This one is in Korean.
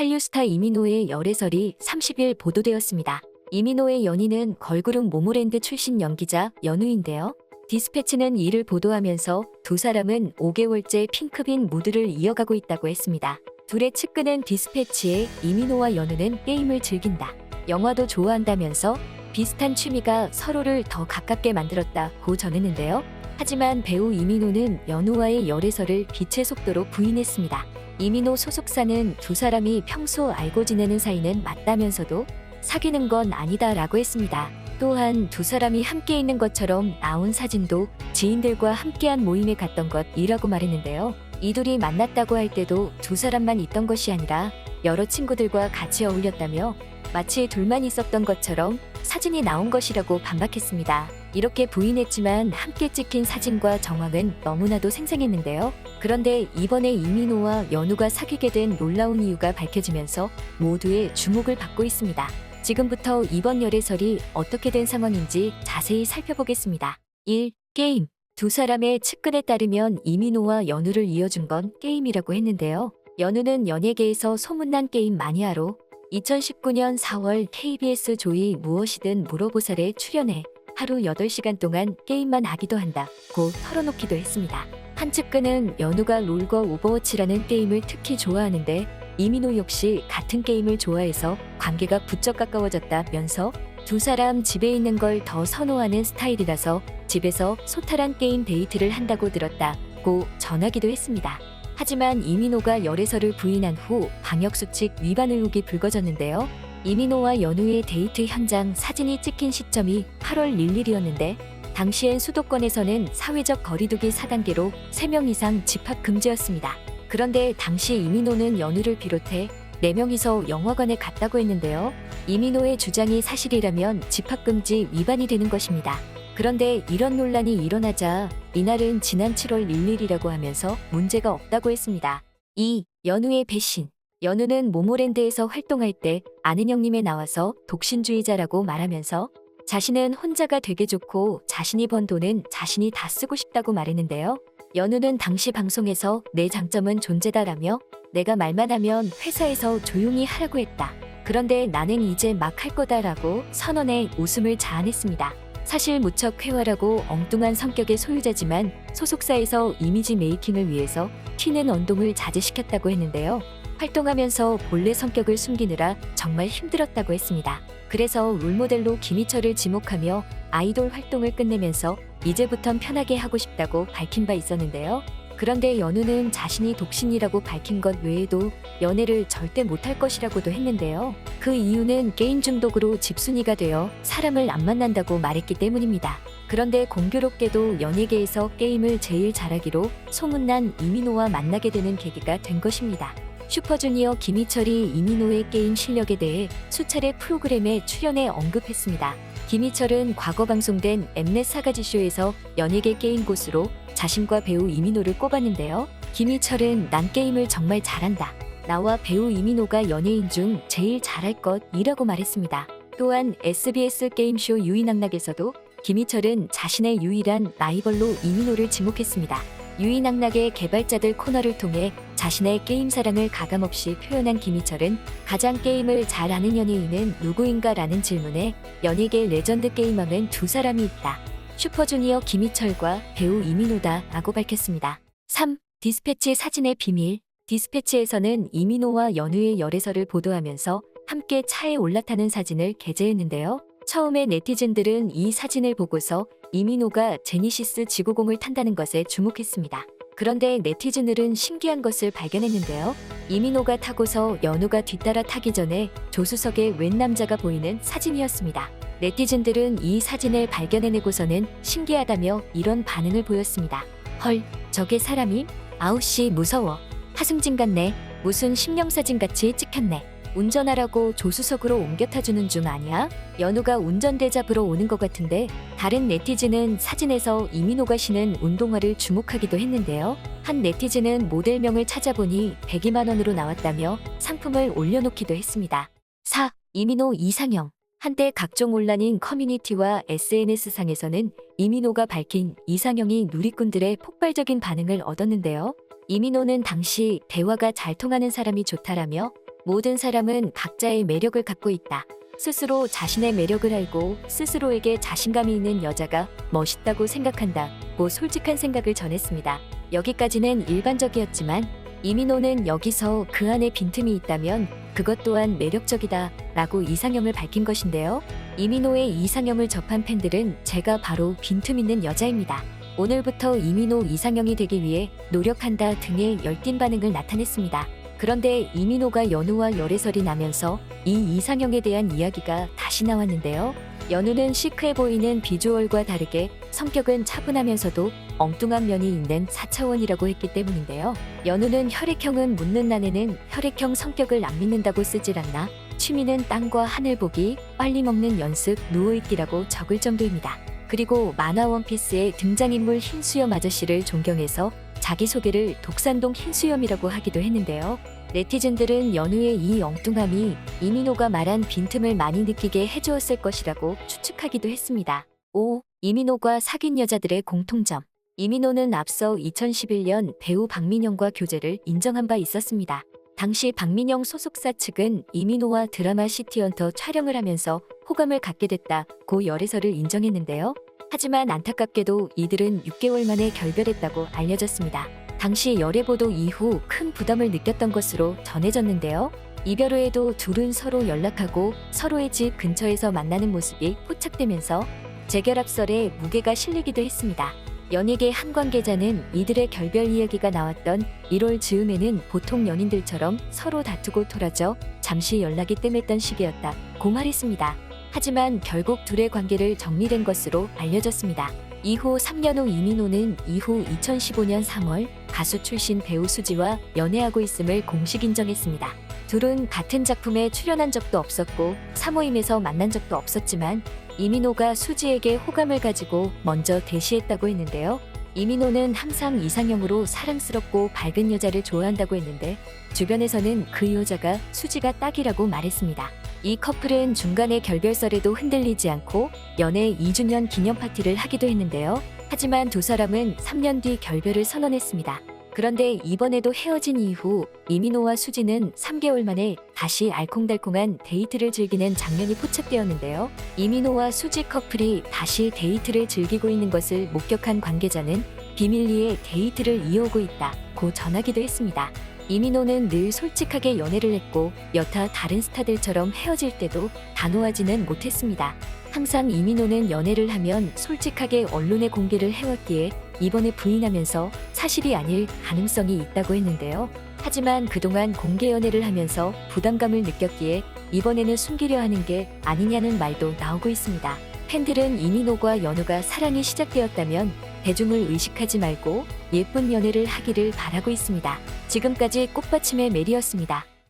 한류 스타 이민호의 열애설이 30일 보도되었습니다. 이민호의 연인은 걸그룹 모모랜드 출신 연기자 연우인데요. 디스패치는 이를 보도하면서 두 사람은 5개월째 핑크빈 무드를 이어가고 있다고 했습니다. 둘의 측근은 디스패치에 이민호와 연우는 게임을 즐긴다. 영화도 좋아한다면서 비슷한 취미가 서로를 더 가깝게 만들었다고 전했는데요. 하지만 배우 이민호는 연우와의 열애설을 빛의 속도로 부인했습니다. 이민호 소속사는 두 사람이 평소 알고 지내는 사이는 맞다면서도 사귀는 건 아니다라고 했습니다. 또한 두 사람이 함께 있는 것처럼 나온 사진도 지인들과 함께한 모임에 갔던 것이라고 말했는데요. 이 둘이 만났다고 할 때도 두 사람만 있던 것이 아니라 여러 친구들과 같이 어울렸다며 마치 둘만 있었던 것처럼 사진이 나온 것이라고 반박했습니다. 이렇게 부인했지만 함께 찍힌 사진과 정황은 너무나도 생생했는데요. 그런데 이번에 이민호와 연우가 사귀게 된 놀라운 이유가 밝혀지면서 모두의 주목을 받고 있습니다. 지금부터 이번 열애설이 어떻게 된 상황인지 자세히 살펴보겠습니다. 1. 게임. 두 사람의 측근에 따르면 이민호와 연우를 이어준 건 게임이라고 했는데요. 연우는 연예계에서 소문난 게임 마니아로 2019년 4월 KBS 조이 무엇이든 물어보살에 출연해 하루 8시간 동안 게임만 하기도 한다고 털어놓기도 했습니다. 한 측근은 연우가 롤과 오버워치라는 게임을 특히 좋아하는데 이민호 역시 같은 게임을 좋아해서 관계가 부쩍 가까워졌다면서 두 사람 집에 있는 걸 더 선호하는 스타일이라서 집에서 소탈한 게임 데이트를 한다고 들었다고 전하기도 했습니다. 하지만 이민호가 열애설을 부인한 후 방역수칙 위반 의혹이 불거졌는데요. 이민호와 연우의 데이트 현장 사진이 찍힌 시점이 8월 1일이었는데 당시엔 수도권에서는 사회적 거리두기 4단계로 3명 이상 집합 금지였습니다. 그런데 당시 이민호는 연우를 비롯해 4명이서 영화관에 갔다고 했는데요. 이민호의 주장이 사실이라면 집합금지 위반이 되는 것입니다. 그런데 이런 논란이 일어나자 이날은 지난 7월 1일이라고 하면서 문제가 없다고 했습니다. 2. 연우의 배신. 연우는 모모랜드에서 활동할 때 아는 형님에 나와서 독신주의자라고 말하면서 자신은 혼자가 되게 좋고 자신이 번 돈은 자신이 다 쓰고 싶다고 말했는데요. 연우는 당시 방송에서 내 장점은 존재다라며 내가 말만 하면 회사에서 조용히 하라고 했다. 그런데 나는 이제 막 할 거다라고 선언에 웃음을 자아냈습니다. 사실 무척 쾌활하고 엉뚱한 성격의 소유자지만 소속사에서 이미지 메이킹을 위해서 튀는 언동을 자제시켰다고 했는데요. 활동하면서 본래 성격을 숨기느라 정말 힘들었다고 했습니다. 그래서 롤모델로 김희철을 지목하며 아이돌 활동을 끝내면서 이제부턴 편하게 하고 싶다고 밝힌 바 있었는데요. 그런데 연우는 자신이 독신이라고 밝힌 것 외에도 연애를 절대 못할 것이라고도 했는데요. 그 이유는 게임 중독으로 집순이가 되어 사람을 안 만난다고 말했기 때문입니다. 그런데 공교롭게도 연예계에서 게임을 제일 잘하기로 소문난 이민호와 만나게 되는 계기가 된 것입니다. 슈퍼주니어 김희철이 이민호의 게임 실력에 대해 수차례 프로그램에 출연해 언급했습니다. 김희철은 과거 방송된 엠넷 사가지쇼에서 연예계 게임 고수로 자신과 배우 이민호를 꼽았는데요. 김희철은 난 게임을 정말 잘한다. 나와 배우 이민호가 연예인 중 제일 잘할 것이라고 말했습니다. 또한 SBS 게임쇼 유이낙낙에서도 김희철은 자신의 유일한 라이벌로 이민호를 지목했습니다. 유이낙낙의 개발자들 코너를 통해 자신의 게임 사랑을 가감없이 표현한 김희철은 가장 게임을 잘 아는 연예인은 누구인가라는 질문에 연예계 레전드 게이머는 두 사람이 있다. 슈퍼주니어 김희철과 배우 이민호다 라고 밝혔습니다. 3. 디스패치 사진의 비밀 디스패치에서는 이민호와 연우의 열애설을 보도하면서 함께 차에 올라타는 사진을 게재했는데요. 처음에 네티즌들은 이 사진을 보고서 이민호가 제니시스 지구공을 탄다는 것에 주목했습니다. 그런데 네티즌들은 신기한 것을 발견했는데요. 이민호가 타고서 연우가 뒤따라 타기 전에 조수석에 웬 남자가 보이는 사진이었습니다. 네티즌들은 이 사진을 발견해내고서는 신기하다며 이런 반응을 보였습니다. 헐, 저게 사람임? 아우씨 무서워. 하승진 같네. 무슨 심령사진 같이 찍혔네. 운전하라고 조수석으로 옮겨 타주는 중 아니야? 연우가 운전대 잡으러 오는 것 같은데 다른 네티즌은 사진에서 이민호가 신은 운동화를 주목하기도 했는데요. 한 네티즌은 모델명을 찾아보니 102만 원으로 나왔다며 상품을 올려놓기도 했습니다. 4. 이민호 이상형 한때 각종 온라인 커뮤니티와 SNS상에서는 이민호가 밝힌 이상형이 누리꾼들의 폭발적인 반응을 얻었는데요. 이민호는 당시 대화가 잘 통하는 사람이 좋다라며 모든 사람은 각자의 매력을 갖고 있다. 스스로 자신의 매력을 알고 스스로에게 자신감이 있는 여자가 멋있다고 생각한다고 솔직한 생각을 전했습니다. 여기까지는 일반적이었지만 이민호는 여기서 그 안에 빈틈이 있다면 그것 또한 매력적이다 라고 이상형을 밝힌 것인데요. 이민호의 이상형을 접한 팬들은 제가 바로 빈틈 있는 여자입니다. 오늘부터 이민호 이상형이 되기 위해 노력한다 등의 열띤 반응을 나타냈습니다. 그런데 이민호가 연우와 열애설이 나면서 이 이상형에 대한 이야기가 다시 나왔는데요. 연우는 시크해 보이는 비주얼과 다르게 성격은 차분하면서도 엉뚱한 면이 있는 4차원이라고 했기 때문인데요. 연우는 혈액형은 묻는 난에는 혈액형 성격을 안 믿는다고 쓰질 않나 취미는 땅과 하늘 보기, 빨리 먹는 연습, 누워있기라고 적을 정도입니다. 그리고 만화 원피스의 등장인물 흰수염 아저씨를 존경해서 자기소개를 독산동 흰수염이라고 하기도 했는데요. 네티즌들은 연우의 이 엉뚱함이 이민호가 말한 빈틈을 많이 느끼게 해주었을 것이라고 추측하기도 했습니다. 5. 이민호가 사귄 여자들의 공통점. 이민호는 앞서 2011년 배우 박민영과 교제를 인정한 바 있었습니다. 당시 박민영 소속사 측은 이민호와 드라마 시티헌터 촬영을 하면서 호감을 갖게 됐다고 열애설을 인정했는데요. 하지만 안타깝게도 이들은 6개월 만에 결별했다고 알려졌습니다. 당시 열애보도 이후 큰 부담을 느꼈던 것으로 전해졌는데요. 이별 후에도 둘은 서로 연락하고 서로의 집 근처에서 만나는 모습이 포착되면서 재결합설에 무게가 실리기도 했습니다. 연예계 한 관계자는 이들의 결별 이야기가 나왔던 1월 즈음에는 보통 연인들처럼 서로 다투고 토라져 잠시 연락이 뜸했던 시기였다 고 말했습니다. 하지만 결국 둘의 관계를 정리된 것으로 알려졌습니다. 이후 3년 후 이민호는 이후 2015년 3월 가수 출신 배우 수지와 연애하고 있음을 공식 인정했습니다. 둘은 같은 작품에 출연한 적도 없었고 사모임에서 만난 적도 없었지만 이민호가 수지에게 호감을 가지고 먼저 대시했다고 했는데요. 이민호는 항상 이상형으로 사랑스럽고 밝은 여자를 좋아한다고 했는데 주변에서는 그 여자가 수지가 딱이라고 말했습니다. 이 커플은 중간에 결별설에도 흔들리지 않고 연애 2주년 기념 파티를 하기도 했는데요. 하지만 두 사람은 3년 뒤 결별을 선언했습니다. 그런데 이번에도 헤어진 이후 이민호와 수지는 3개월 만에 다시 알콩달콩한 데이트를 즐기는 장면이 포착되었는데요. 이민호와 수지 커플이 다시 데이트를 즐기고 있는 것을 목격한 관계자는 비밀리에 데이트를 이어오고 있다고 전하기도 했습니다. 이민호는 늘 솔직하게 연애를 했고 여타 다른 스타들처럼 헤어질 때도 단호하지는 못했습니다. 항상 이민호는 연애를 하면 솔직하게 언론에 공개를 해왔기에 이번에 부인하면서 사실이 아닐 가능성이 있다고 했는데요. 하지만 그동안 공개 연애를 하면서 부담감을 느꼈기에 이번에는 숨기려 하는 게 아니냐는 말도 나오고 있습니다. 팬들은 이민호과 연우가 사랑이 시작되었다면 대중을 의식하지 말고 예쁜 연애를 하기를 바라고 있습니다. 지금까지 꽃받침의 메리였습니다.